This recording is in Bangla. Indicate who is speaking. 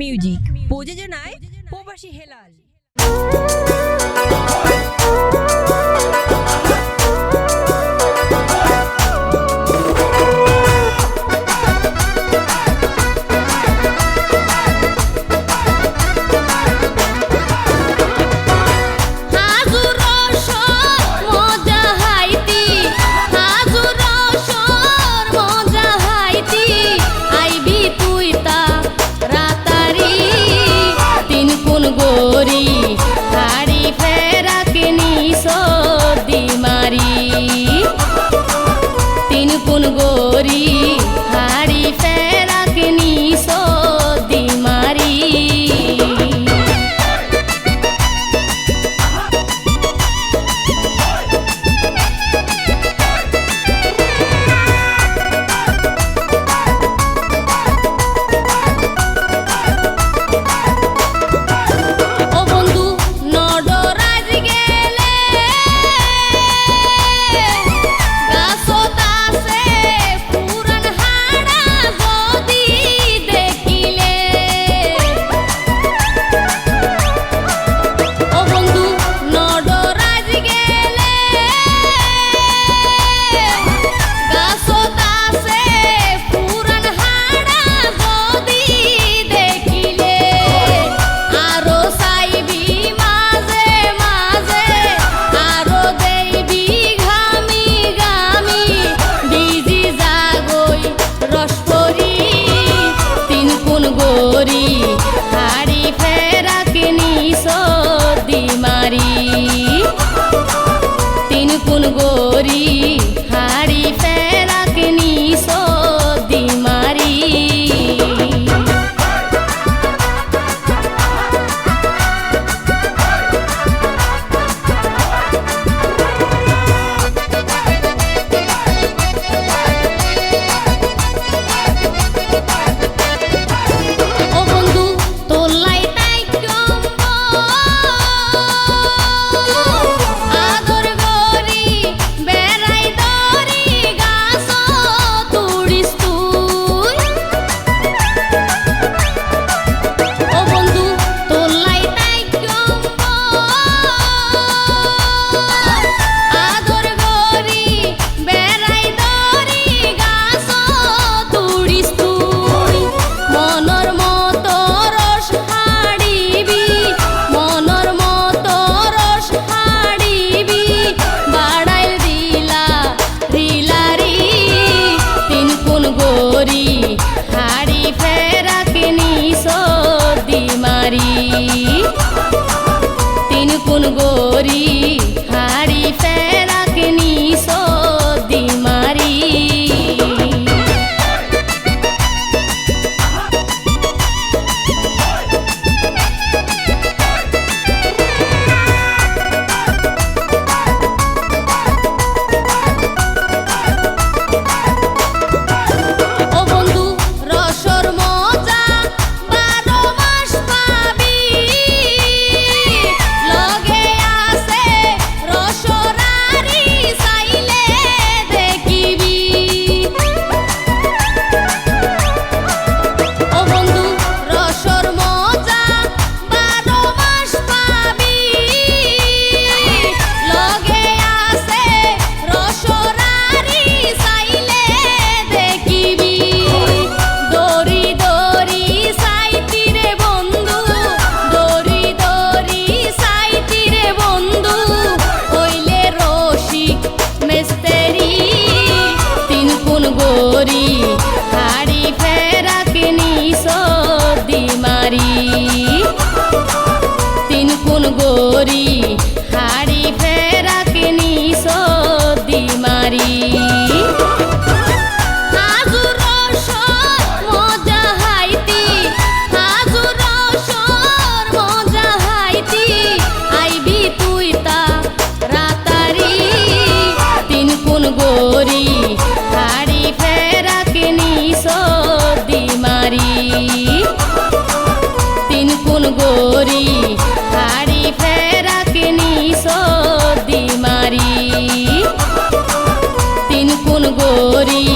Speaker 1: মিউজিক বোঝে জানায় প্রবাসী হেলাল
Speaker 2: গরি হাড়ি ফেরাকে নিসদি মারি তিন কোন গরি কোন গরিব করি Florir